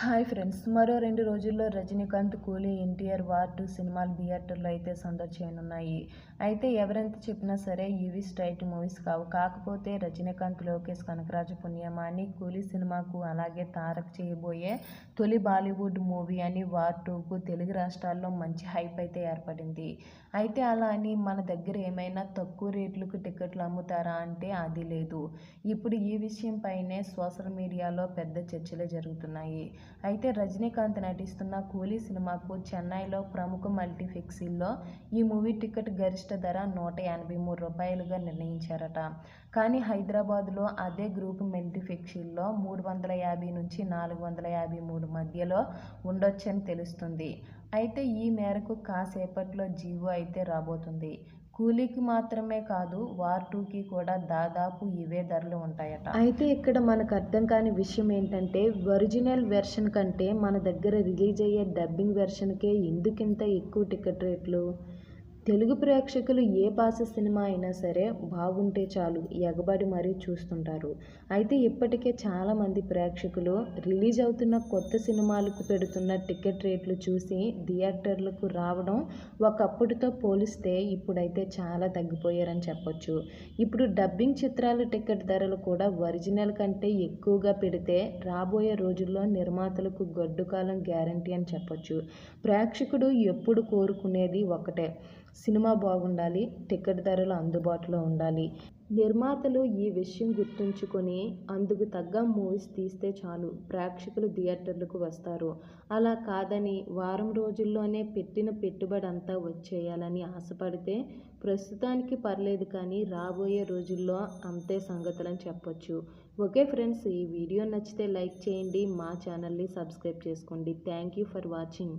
Hi friends. మరో రెండు రోజుల్లో రజనీకాంత్ కూలీ ఎన్టీఆర్ వార్ టూ సినిమాలు థియేటర్లో అయితే సందడి చేయనున్నాయి. అయితే ఎవరెంత చెప్పినా సరే ఇవి స్ట్రైట్ మూవీస్ కావు. కాకపోతే రజనీకాంత్ లోకేష్ కనకరాజు పుణ్యమాని కూలీ సినిమాకు అలాగే తారక్ చేయబోయే తొలి బాలీవుడ్ మూవీ అని వార్ టూకు తెలుగు రాష్ట్రాల్లో మంచి హైప్ అయితే ఏర్పడింది. అయితే అలా అని మన దగ్గర ఏమైనా తక్కువ రేట్లకు టికెట్లు అమ్ముతారా అంటే అది లేదు. ఇప్పుడు ఈ విషయం పైనే సోషల్ మీడియాలో పెద్ద చర్చలే జరుగుతున్నాయి. అయితే రజనీకాంత్ నటిస్తున్న కూలీ సినిమాకు చెన్నైలో ప్రముఖ మల్టీఫిక్సీల్లో ఈ మూవీ టికెట్ గరిష్ట ధర నూట ఎనభై మూడు రూపాయలుగా నిర్ణయించారట. కానీ హైదరాబాద్లో అదే గ్రూప్ మల్టీఫిక్సీల్లో మూడు వందల యాభై నుంచి నాలుగు వందల యాభై మూడు మధ్యలో ఉండొచ్చని తెలుస్తుంది. అయితే ఈ మేరకు కాసేపట్లో జీవో అయితే రాబోతుంది. కూలీకి మాత్రమే కాదు వార్ టూకి కూడా దాదాపు ఇవే ధరలు ఉంటాయట. అయితే ఇక్కడ మనకు అర్థం కాని విషయం ఏంటంటే ఒరిజినల్ వెర్షన్ కంటే మన దగ్గర రిలీజ్ అయ్యే డబ్బింగ్ వెర్షన్కే ఎందుకింత ఎక్కువ టికెట్ రేట్లు? తెలుగు ప్రేక్షకులు ఏ భాష సినిమా అయినా సరే బాగుంటే చాలు ఎగబడి మరీ చూస్తుంటారు. అయితే ఇప్పటికే చాలామంది ప్రేక్షకులు రిలీజ్ అవుతున్న కొత్త సినిమాలకు పెడుతున్న టికెట్ రేట్లు చూసి థియేటర్లకు రావడం ఒకప్పటితో పోలిస్తే ఇప్పుడైతే చాలా తగ్గిపోయారని చెప్పొచ్చు. ఇప్పుడు డబ్బింగ్ చిత్రాల టికెట్ ధరలు కూడా ఒరిజినల్ కంటే ఎక్కువగా పెడితే రాబోయే రోజుల్లో నిర్మాతలకు గడ్డుకాలం గ్యారంటీ అని చెప్పొచ్చు. ప్రేక్షకుడు ఎప్పుడు కోరుకునేది ఒకటే సినిమా బాగుండాలి టికెట్ ధరలు అందుబాటులో ఉండాలి. నిర్మాతలు ఈ విషయం గుర్తుంచుకొని అందుకు తగ్గ మూవీస్ తీస్తే చాలు ప్రేక్షకులు థియేటర్లకు వస్తారు. అలా కాదని వారం రోజుల్లోనే పెట్టిన పెట్టుబడి అంతా వచ్చేయాలని ఆశపడితే ప్రస్తుతానికి పర్లేదు కానీ రాబోయే రోజుల్లో అంతే సంగతులని చెప్పొచ్చు. ఓకే ఫ్రెండ్స్ ఈ వీడియో నచ్చితే లైక్ చేయండి మా ఛానల్ని సబ్స్క్రైబ్ చేసుకోండి. Thank you for watching.